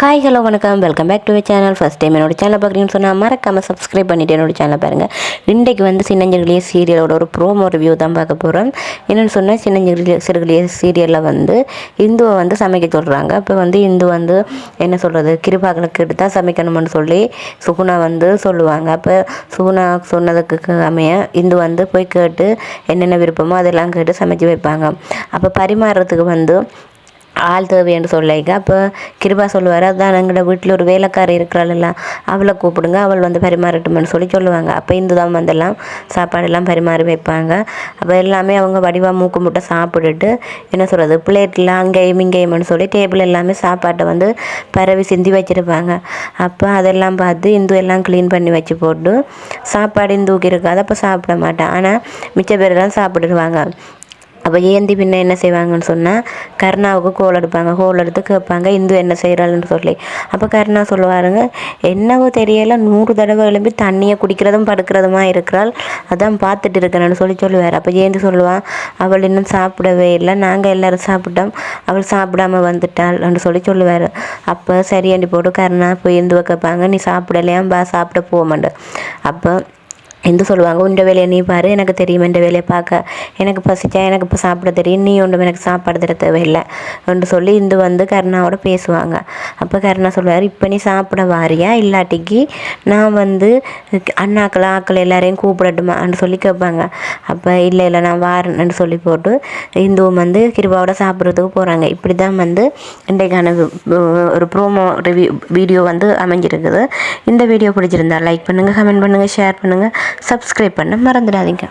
Hi hello வணக்கம். Welcome back to channel first time என்னோட channel பார்க்குறீங்கன்னு சொன்னால் மறக்காமல் சப்ஸ்கிரைப் பண்ணிவிட்டு என்னோட சேனல் பாருங்கள் இன்றைக்கு வந்து சின்னஞ்சிறுகளிய சீரியலோட ஒரு ப்ரோமோ ரிவ்யூ தான் பார்க்க போகிறோம் என்னென்னு சொன்னால் சின்னஞ்சிறுகளிய சிறுகளிய சீரியலில் வந்து இந்துவை வந்து சமைக்க சொல்கிறாங்க அப்போ வந்து இந்து வந்து என்ன சொல்கிறது கிருபாகனுக்கு எடுத்தால் தான் சமைக்கணும்னு சொல்லி சுகுணா வந்து சொல்லுவாங்க. அப்போ சுகுணா சொன்னதுக்கு அமைய இந்து வந்து போய் கேட்டு என்னென்ன விருப்பமோ அதெல்லாம் கேட்டு சமைச்சு வைப்பாங்க. அப்போ பரிமாறுறதுக்கு வந்து ஆள் தேவைன்னு சொல்லிக்க அப்போ கிருபா சொல்லுவார் அதான் எங்களோட வீட்டில் ஒரு வேலைக்காரி இருக்கிறாள்ல அவளை கூப்பிடுங்க அவள் வந்து பரிமாறட்டும்னு சொல்லி சொல்லுவாங்க. அப்போ இந்து தான் வந்தெல்லாம் சாப்பாடெல்லாம் பரிமாறி வைப்பாங்க. அப்போ எல்லாமே அவங்க வடிவாக மூக்கு முட்டை சாப்பிட்டுட்டு என்ன சொல்கிறது பிளேட்டில் அங்கேயும் இங்கேயும்னு சொல்லி டேபிள் எல்லாமே சாப்பாட்டை வந்து பரவி சிந்தி வச்சுருப்பாங்க. அப்போ அதெல்லாம் பார்த்து இந்து எல்லாம் க்ளீன் பண்ணி வச்சு போட்டு சாப்பாடு இந்துக்கு இருக்காது அப்போ சாப்பிட மாட்டேன் ஆனால் மிச்ச பேரெல்லாம் சாப்பிடுவாங்க அப்போ ஏந்தி பின்ன என்ன செய்வாங்கன்னு சொன்னால் கருணாவுக்கு கோல் எடுப்பாங்க. கோல் எடுத்து கேட்பாங்க இந்து என்ன செய்கிறாள்னு சொல்லி. அப்போ கருணா சொல்லுவாருங்க என்னவோ தெரியல நூறு தடவை எழும்பி தண்ணியை குடிக்கிறதும் படுக்கிறதுமா இருக்கிறாள். அதான் பார்த்துட்டு இருக்கிறேன்னு சொல்லி சொல்லுவார். அப்போ ஏந்தி சொல்லுவான் அவள் இன்னும் சாப்பிடவே இல்லை. நாங்கள் எல்லோரும் சாப்பிட்டோம். அவள் சாப்பிடாம வந்துட்டாள்னு சொல்லி சொல்லுவார். அப்போ சரியாண்டி போட்டு கருணா போய் இந்துவை கேட்பாங்க நீ சாப்பிடலையாம் பா சாப்பிட போக மாட்டேன் அப்போ எந்த சொல்லுவாங்க உண்ட வேலையை நீ பாரு எனக்கு தெரியும் என்ற வேலையை பார்க்க எனக்கு பசிச்சா எனக்கு இப்போ சாப்பிட தெரியும் நீ ஒன்றும் எனக்கு சாப்பாடு தர தேவையில்லை என்று சொல்லி இந்து வந்து கருணாவோட பேசுவாங்க அப்போ கருணா சொல்லுவார் இப்போ நீ சாப்பிட வாரியா இல்லாட்டிக்கு நான் வந்து அண்ணாக்கள் ஆக்கள் எல்லாரையும் கூப்பிடட்டுமான்னு சொல்லி கேட்பாங்க அப்போ இல்லை இல்லை நான் வாரேன்னு சொல்லி போட்டு இந்துவும் வந்து கிருபாவோட சாப்பிட்றதுக்கு போகிறாங்க இப்படி தான் வந்து இன்றைக்கான ஒரு ப்ரோமோ ரிவ்யூ வீடியோ வந்து அமைஞ்சிருக்குது இந்த வீடியோ பிடிச்சிருந்தா லைக் பண்ணுங்கள் கமெண்ட் பண்ணுங்கள் ஷேர் பண்ணுங்கள் சப்ஸ்கிரைப் பண்ண மறந்துடாதீங்க.